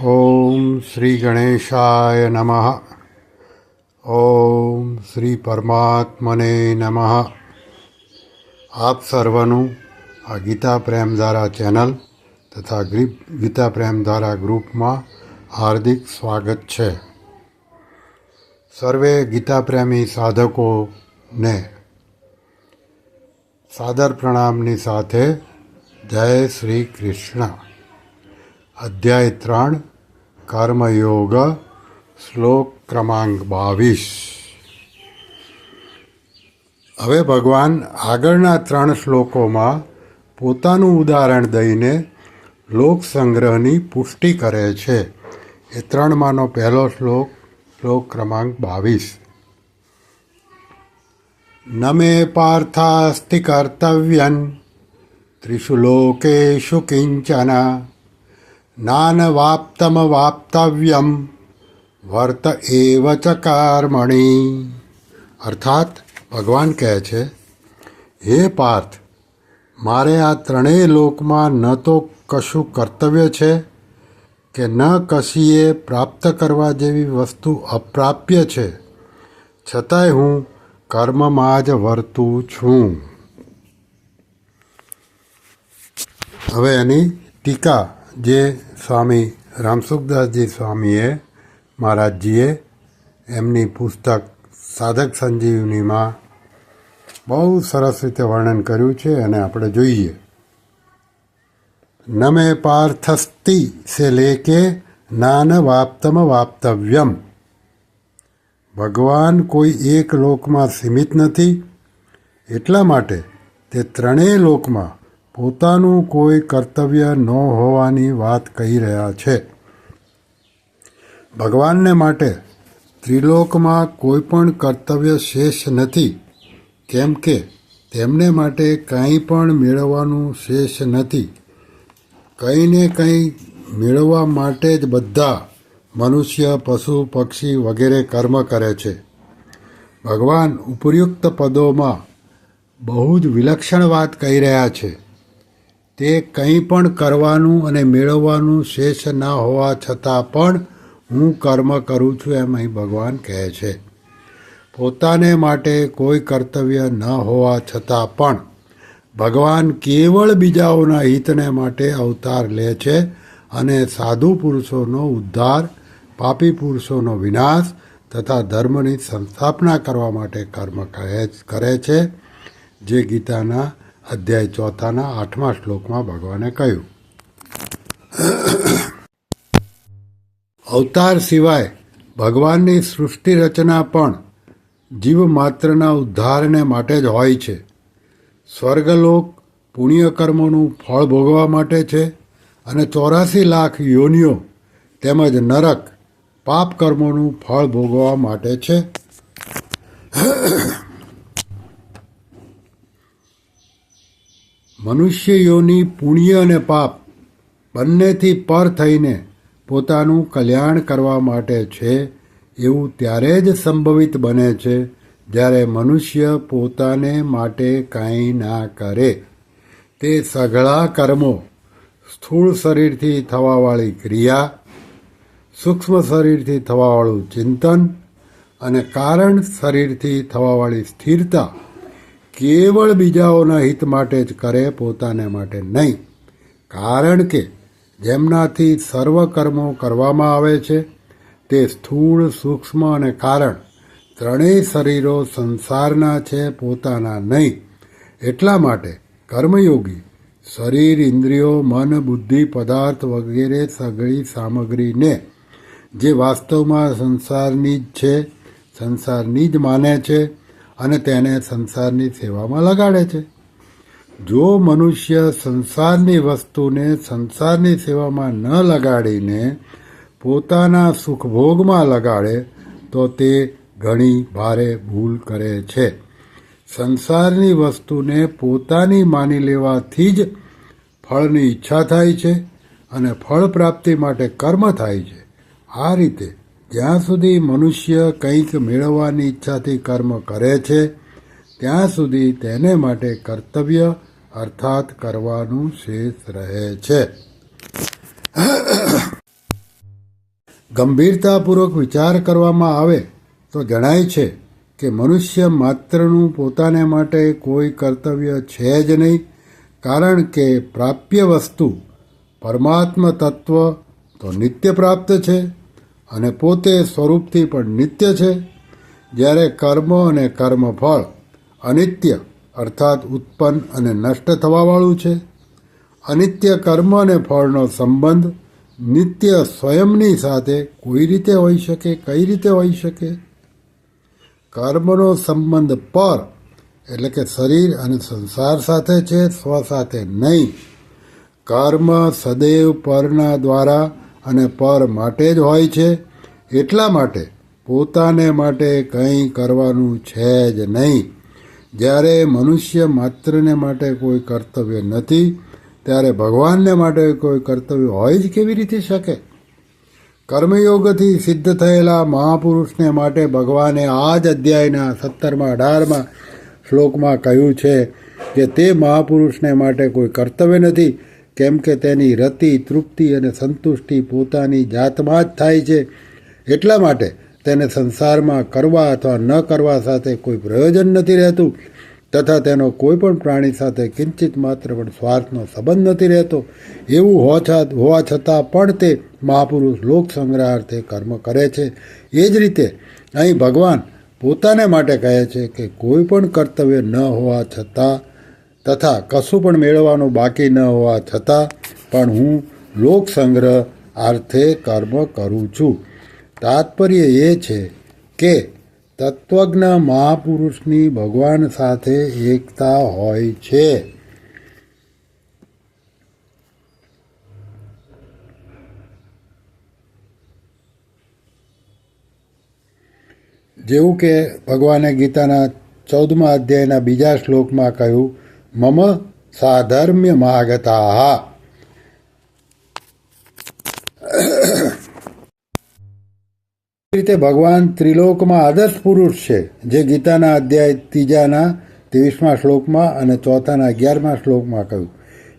ઓમ શ્રી ગણેશાય નમઃ. ઓમ શ્રી પરમાત્મને નમઃ. આપ સર્વનું આ ગીતા પ્રેમ દ્વારા ચેનલ તથા ગીતા દ્વારા ગ્રુપમાં હાર્દિક સ્વાગત છે. સર્વે ગીતા પ્રેમી સાધકોને સાદર પ્રણામની સાથે જય શ્રી કૃષ્ણ. અધ્યાય ત્રણ, કર્મયોગ, શ્લોક ક્રમાંક બાવીસ. હવે ભગવાન આગળના ત્રણ શ્લોકોમાં પોતાનું ઉદાહરણ દઈને લોક સંગ્રહની પુષ્ટિ કરે છે. એ ત્રણમાંનો પહેલો શ્લોક શ્લોક ક્રમાંક બાવીસ. નમે પાર્થાસ્તિ કર્તવ્યન, ત્રિષુ લોકેશુ કિંચન. નાનવાપ્તમવાપ્તવ્યમ વર્ત એવ ચ કર્મણી અર્થાત ભગવાન કહે છે હે પાર્થ મારે આ ત્રણેય લોકમાં ન તો કશું કર્તવ્ય છે કે ન કશીએ પ્રાપ્ત કરવા જેવી વસ્તુ અપ્રાપ્ય છે છતાંય હું કર્મમાં જ વર્તું છું હવે એની ટીકા જે સ્વામી રામસુખદાસજી સ્વામીએ, મહારાજજીએ એમની પુસ્તક સાધક સંજીવનીમાં બહુ સરસ રીતે વર્ણન કર્યું છે અને આપણે જોઈએ. નમે પાર્થસ્તી સે લેકે નાન વાપ્તમ વાપ્તવ્યમ. ભગવાન કોઈ એક લોકમાં સીમિત નથી. એટલા માટે તે ત્રણેય લોકમાં પોતાનું કોઈ કર્તવ્ય ન હોવાની વાત કહી રહ્યા છે. ભગવાનને માટે ત્રિલોકમાં કોઈ પણ કર્તવ્ય શેષ નથી, કેમ કે તેમને માટે કંઈ પણ મેળવવાનું શેષ નથી. કંઈ ને કંઈ મેળવવા માટે જ બધા મનુષ્ય, પશુ, પક્ષી વગેરે કર્મ કરે છે. ભગવાન ઉપયુક્ત પદોમાં બહુ જ વિલક્ષણ વાત કહી રહ્યા છે. તે કંઈ પણ કરવાનું અને મેળવવાનું શેષ ના હોવા છતાં પણ હું કર્મ કરું છું એમ અહીં ભગવાન કહે છે. પોતાને માટે કોઈ કર્તવ્ય ન હોવા છતાં પણ ભગવાન કેવળ બીજાઓના હિતને માટે અવતાર લે છે અને સાધુ પુરુષોનો ઉદ્ધાર, પાપી પુરુષોનો વિનાશ તથા ધર્મની સંસ્થાપના કરવા માટે કર્મ કરે છે. જે ગીતાના અધ્યાય ચોથાના આઠમા શ્લોકમાં ભગવાને કહ્યું. અવતાર સિવાય ભગવાનની સૃષ્ટિ રચના પણ જીવ માત્રના ઉદ્ધારને માટે જ હોય છે. સ્વર્ગલોક પુણ્ય કર્મોનું ફળ ભોગવા માટે છે અને ચોરાસી લાખ યોનિઓ તેમજ નરક પાપ કર્મોનું ફળ ભોગવા માટે છે. મનુષ્ય યોની પુણ્ય અને પાપ બંનેથી પર થઈને પોતાનું કલ્યાણ કરવા માટે છે, એવું ત્યારે જ સંભવિત બને છે, જ્યારે મનુષ્ય પોતાને માટે કાંઈ ના કરે. તે સઘળા કર્મો, સ્થૂળ શરીરથી થવાવાળી ક્રિયા, સૂક્ષ્મ શરીરથી થવાવાળું ચિંતન અને કારણ શરીરથી થવાવાળી સ્થિરતા કેવળ બીજાઓના હિત માટે જ કરે, પોતાને માટે નહીં. કારણ કે જેમનાથી સર્વ કર્મો કરવામાં આવે છે, તે સ્થૂળ, સૂક્ષ્મ અને કારણ ત્રણેય શરીરો સંસારના છે, પોતાના નહીં. એટલા માટે કર્મયોગી, શરીર, ઇન્દ્રિયો, મન, બુદ્ધિ, પદાર્થ વગેરે સગળી સામગ્રીને, જે વાસ્તવમાં સંસારની જ છે, સંસારની જ માને છે અને તેને સંસારની સેવામાં લગાડે છે. જો મનુષ્ય સંસારની વસ્તુને સંસારની સેવામાં ન લગાડીને પોતાના સુખભોગમાં લગાડે, તો તે ઘણી ભારે ભૂલ કરે છે. સંસારની વસ્તુને પોતાની માની લેવાથી જ ફળની ઈચ્છા થાય છે અને ફળ પ્રાપ્તિ માટે કર્મ થાય છે. આ રીતે જ્યાં સુધી મનુષ્ય કંઈક મેળવવાની ઈચ્છાથી કર્મ કરે છે, ત્યાં સુધી તેને માટે કર્તવ્ય અર્થાત કરવાનું શેષ રહે છે. ગંભીરતાપૂર્વક વિચાર કરવામાં આવે તો જણાય છે કે મનુષ્ય માત્રનું પોતાને માટે કોઈ કર્તવ્ય છે જ નહીં, કારણ કે પ્રાપ્ય વસ્તુ પરમાત્મ તત્વ તો નિત્ય પ્રાપ્ત છે. અને પોતે સ્વરૂપથી પણ નિત્ય છે, જ્યારે કર્મ અને કર્મફળ અનિત્ય, અર્થાત ઉત્પન્ન અને નષ્ટ થવાવાળું છે. અનિત્ય કર્મ અને ફળનો સંબંધ નિત્ય સ્વયંની સાથે કોઈ રીતે હોઈ શકે, કઈ રીતે હોઈ શકે? કર્મનો સંબંધ પર, એટલે કે શરીર અને સંસાર સાથે છે, સ્વ સાથે નહીં. કર્મ સદૈવ પરના દ્વારા અને પર માટે જ હોય છે, એટલા માટે પોતાને માટે કંઈ કરવાનું છે જ નહીં. જ્યારે મનુષ્ય માત્રને માટે કોઈ કર્તવ્ય નથી, ત્યારે ભગવાનને માટે કોઈ કર્તવ્ય હોય જ કેવી રીતે શકે? કર્મયોગથી સિદ્ધ થયેલા મહાપુરુષને માટે ભગવાને આ જ અધ્યાયના સત્તરમાં, અઢારમાં શ્લોકમાં કહ્યું છે કે તે મહાપુરુષને માટે કોઈ કર્તવ્ય નથી કેમ કે તેની રતિ, તૃપ્તિ અને સંતુષ્ટિ પોતાની જાતમાં જ થાય છે. એટલા માટે તેને સંસારમાં કરવા અથવા ન કરવા સાથે કોઈ પ્રયોજન નથી રહેતું, તથા તેનો કોઈ પણ પ્રાણી સાથે કિંચિત માત્ર પણ સ્વાર્થનો સંબંધ નથી રહેતો. એવું હોવા છતાં પણ તે મહાપુરુષ લોક સંગ્રહાર્થે કર્મ કરે છે. એ જ રીતે અહીં ભગવાન પોતાને માટે કહે છે કે કોઈ પણ કર્તવ્ય ન હોવા છતાં તથા કશું પણ મેળવવાનું બાકી ન હોવા છતાં પણ હું લોક સંગ્રહ અર્થે કર્મ કરું છું. તાત્પર્ય એ છે કે તત્વજ્ઞ મહાપુરુષની ભગવાન સાથે એકતા હોય છે. જેવું કે ભગવાને ગીતાના ચૌદમા અધ્યાયના બીજા શ્લોકમાં કહ્યું મમ સાધર્મ્ય માગતા રીતે ભગવાન ત્રિલોકમાં આદર્શ પુરુષ છે જે ગીતાના અધ્યાય ત્રીજાના ત્રેવીસમા શ્લોકમાં અને ચોથાના અગિયારમા શ્લોકમાં કહ્યું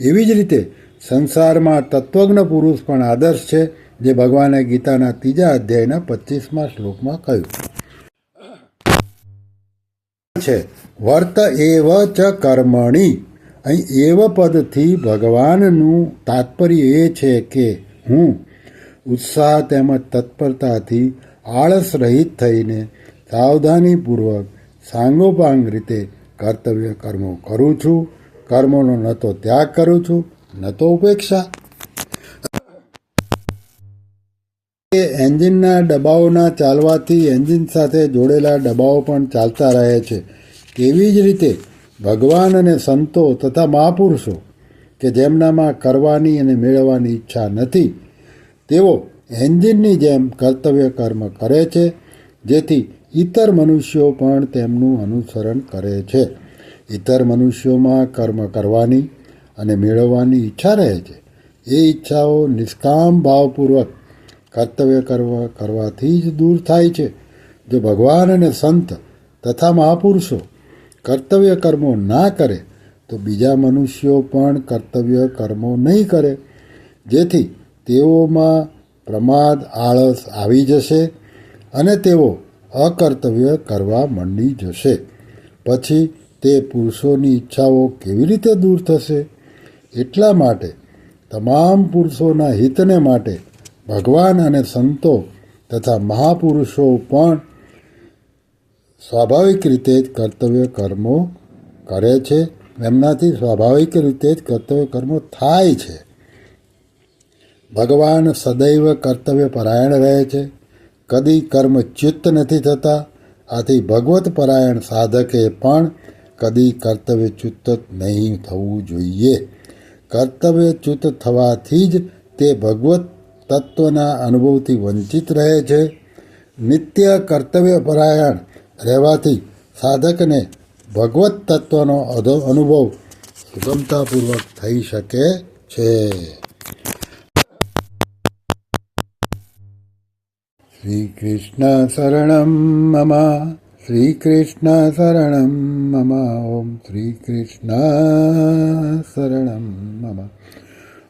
એવી જ રીતે સંસારમાં તત્વજ્ઞ પુરુષ પણ આદર્શ છે જે ભગવાને ગીતાના ત્રીજા અધ્યાયના પચીસમા શ્લોકમાં કહ્યું છે. વર્ત એવ ચ કર્મણી. અહીં એવ પદથી ભગવાનનું તાત્પર્ય એ છે કે હું ઉત્સાહ તેમજ તત્પરતાથી આળસ રહિત થઈને સાવધાનીપૂર્વક સાંગોપાંગ રીતે કર્તવ્ય કર્મો કરું છું. કર્મોનો ન તો ત્યાગ કરું છું, ન તો ઉપેક્ષા. એ એન્જિનના ડબ્બાઓના ચાલવાથી એન્જિન સાથે જોડેલા ડબ્બાઓ પણ ચાલતા રહે છે. તેવી જ રીતે? ભગવાન અને સંતો તથા મહાપુરુષો, કે જેમનામાં કરવાની અને મેળવવાની ઈચ્છા નથી, તેઓ એન્જિનની જેમ કર્તવ્ય કર્મ કરે છે, જેથી ઇતર મનુષ્યો પણ તેમનું અનુસરણ કરે છે. ઇતર મનુષ્યોમાં કર્મ કરવાની અને મેળવવાની ઈચ્છા રહે છે. એ ઈચ્છાઓ નિષ્કામ ભાવપૂર્વક કર્તવ્ય કરવા, કરવાથી જ દૂર થાય છે. જો ભગવાન અને સંત તથા મહાપુરુષો કર્તવ્ય કર્મો ના કરે, તો બીજા મનુષ્યો પણ કર્તવ્ય કર્મો નહીં કરે. જેથી તેઓમાં પ્રમાદ, આળસ આવી જશે અને તેઓ અકર્તવ્ય કરવા માંડી જશે. પછી તે પુરુષોની ઈચ્છાઓ કેવી રીતે દૂર થશે? એટલા માટે તમામ પુરુષોના હિતને માટે ભગવાન અને સંતો તથા મહાપુરુષો પણ સ્વાભાવિક રીતે જ કર્તવ્ય કર્મો કરે છે. એમનાથી સ્વાભાવિક રીતે જ કર્તવ્ય કર્મો થાય છે. ભગવાન સદૈવ કર્તવ્ય પરાયણ રહે છે. કદી કર્મ ચિત્ત નથી થતા. આથી ભગવત પરાયણ સાધકે પણ કદી કર્તવ્યચ્યુત નહીં થવું જોઈએ. કર્તવ્ય ચ્યુત થવાથી જ તે ભગવત તત્વના અનુભવથી વંચિત રહે છે. નિત્ય કર્તવ્ય પરાયણ રહેવાથી સાધકને ભગવત તત્વનો અનુભવ સુગમતાપૂર્વક થઈ શકે છે. શ્રી કૃષ્ણ શરણમ મમ શ્રી કૃષ્ણ શરણમ મમ, ઓમ શ્રી કૃષ્ણ શરણમ મમ.